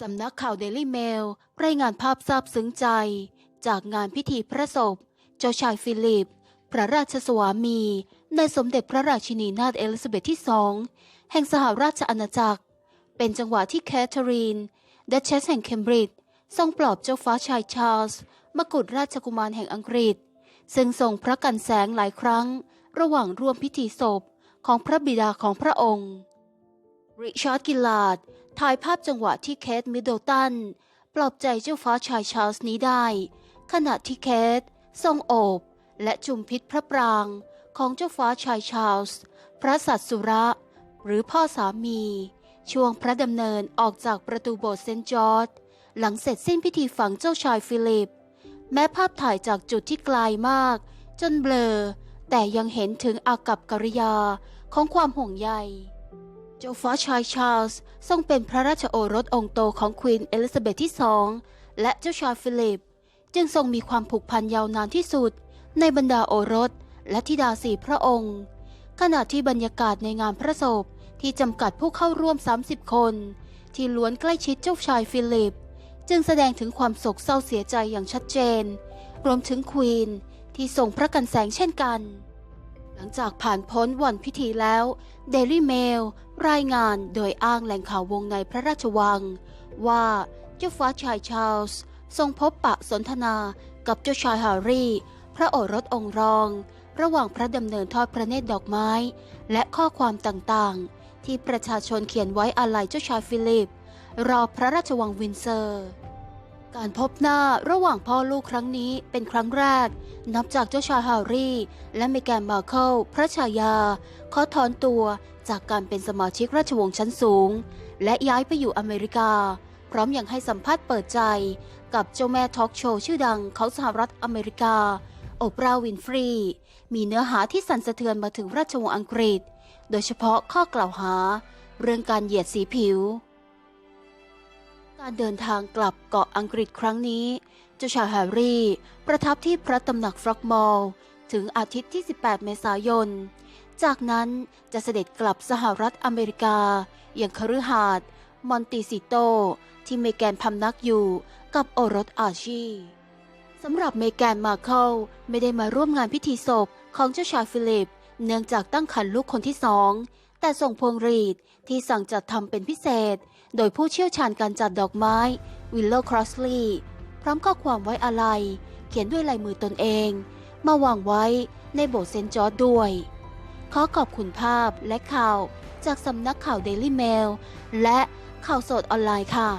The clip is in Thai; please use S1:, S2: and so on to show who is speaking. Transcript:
S1: สำนักข่าวเดลี่เมลรายงานภาพซาบซึ้งใจ จากงานพิธีพระศพ เจ้าชายฟิลิป พระราชสวามี ในสมเด็จพระราชินีนาถเอลิซาเบธที่สองแห่งสหราชอาณาจักร เป็นจังหวะที่แคทเธอรีนดัชเชสแห่งเคมบริดจ์ทรงปลอบเจ้าฟ้าชายชาร์ลส์มกุฎราชกุมารแห่งอังกฤษ ซึ่งทรงพระกันแสงหลายครั้ง ระหว่างร่วมพิธีศพของพระบิดาของพระองค์ ริชาร์ดกิลลาร์ดายภาพจังหวะที่เคทมิดเดิลตัน ปลอบใจเจ้าฟ้าชายชาร์ลส์นี้ได้ ขณะที่เคททรงโอบ และจุมพิษพระปรางของเจ้าฟ้าชายชาร์ลส์พระสัตสุระ หรือพ่อสามี ช่วงพระดำเนินออกจากประตูโบสถ์เซนต์จอร์จหลังเสร็จสิ้นพิธีฝังเจ้าชายฟิลิป แม้ภาพถ่ายจากจุดที่ไกลมาก จนเบลอ แต่ยังเห็นถึงอากับกิริยาของความห่วงใย เจ้าฟ้าชายชาร์ลส์ทรงเป็นพระราชโอรสองค์โตของควีนเอลิซาเบธที่สองและเจ้าชายฟิลิป จึงทรงมีความผูกพันยาวนานที่สุด ในบรรดาโอรสและธิดาสี่พระองค์ ขณะที่บรรยากาศในงานพระศพที่จำกัดผู้เข้าร่วม 30 คน ที่ล้วนใกล้ชิดเจ้าชายฟิลิป จึงแสดงถึงความโศกเศร้าเสียใจอย่างชัดเจน รวมถึงควีนที่ทรงพระกันแสงเช่นกัน ลังจากผ่านพ้นวันพิธีแล้ว เดลี่เมล รายงานโดยอ้างแหล่งข่าววงในพระราชวัง ว่าเจ้าฟ้าชายชาร์ลส์ทรงพบปะสนทนากับเจ้าชายฮร์รี่ พระโอรสองค์รอง ระหว่างพระดำเนินทอดพระเนตรดอกไม้ และข้อความต่างๆ ที่ประชาชนเขียนไว้อาลัยเจ้าชายฟิลิป รอพระราชวังวินเซอร์ การพบหน้าระหว่างพ่อลูกครั้งนี้เป็นครั้งแรก นับจากเจ้าชายฮร์รี่ และเมแกนมาเคิลพระชายาขอถอนตัวจากการเป็นสมาชิกราชวงศ์ชั้นสูง และย้ายไปอยู่อเมริกา พร้อมอย่างให้สัมภาษณ์เปิดใจ กับเจ้าแม่ทอล์กโชว์ชื่อดังของสหรัฐอเมริกา โอปราวินฟรี มีเนื้อหาที่สั่นสะเทือนมาถึงราชวงศ์อังกฤษ โดยเฉพาะข้อกล่าวหา เรื่องการเหยียดสีผิว การเดินทางกลับเกาะอังกฤษครั้งนี้เจ้าชายแฮร์รี่ ประทับที่พระตำหนักฟรอกมอลถึงอาทิตย์ที่ 18 เมษายน จากนั้นจะเสด็จกลับสหรัฐอเมริกา อย่างคฤหาสน์มอนติซิโต ที่เมแกนพำนักอยู่กับโอรสอาชีสำหรับเมแกนมาเคิลไม่ได้มาร่วมงานพิธีศพของเจ้าชายฟิลิป เนื่องจากตั้งครรภ์ลูกคนที่สอง แต่ส่งพวงหรีดที่สั่งจัดทำเป็นพิเศษ โดยผู้เชี่ยวชาญการจัดดอกไม้วิลเลครอสลีย์พร้อมข้อความไว้อาลัย เขียนด้วยลายมือตนเอง มาวางไว้ในโบสถ์เซนจอร์ดด้วย ขอขอบคุณภาพและข่าวจากสำนักข่าวเดลี่เมลและข่าวสดออนไลน์ค่ะ